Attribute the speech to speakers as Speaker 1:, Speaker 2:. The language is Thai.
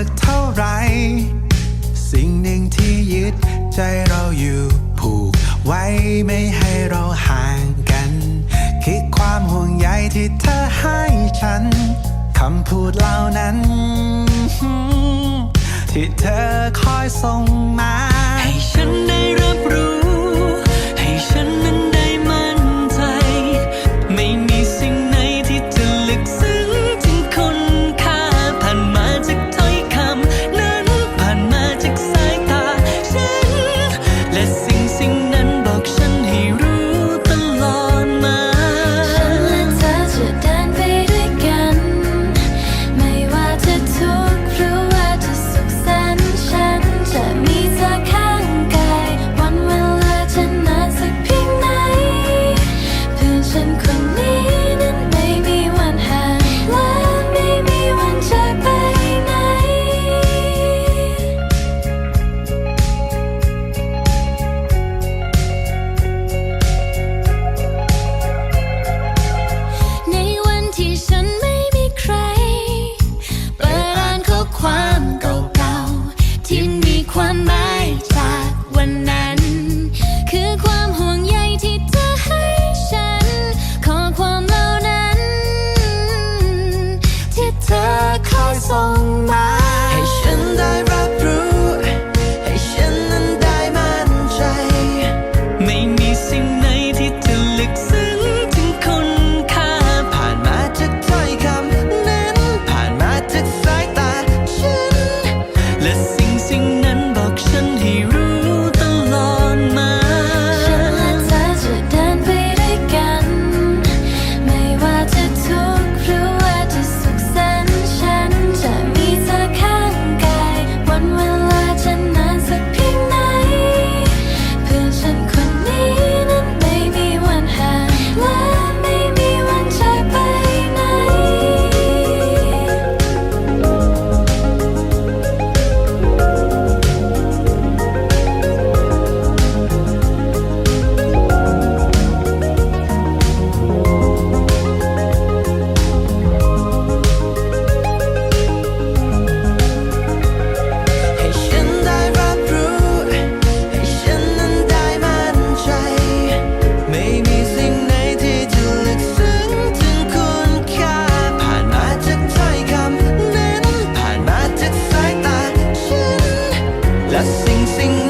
Speaker 1: สักเท่าไร สิ่งหนึ่งที่ยึดใจเราอยู่ผูกไว้ไม่ให้เราห่างกันคือความห่วงใยที่เธอให้ฉัน คำพูดเหล่านั้น ที่เธอคอยส่งมา
Speaker 2: ให้ฉันได้รับรู้ ให้ฉันนั้นไส่ sing, sing.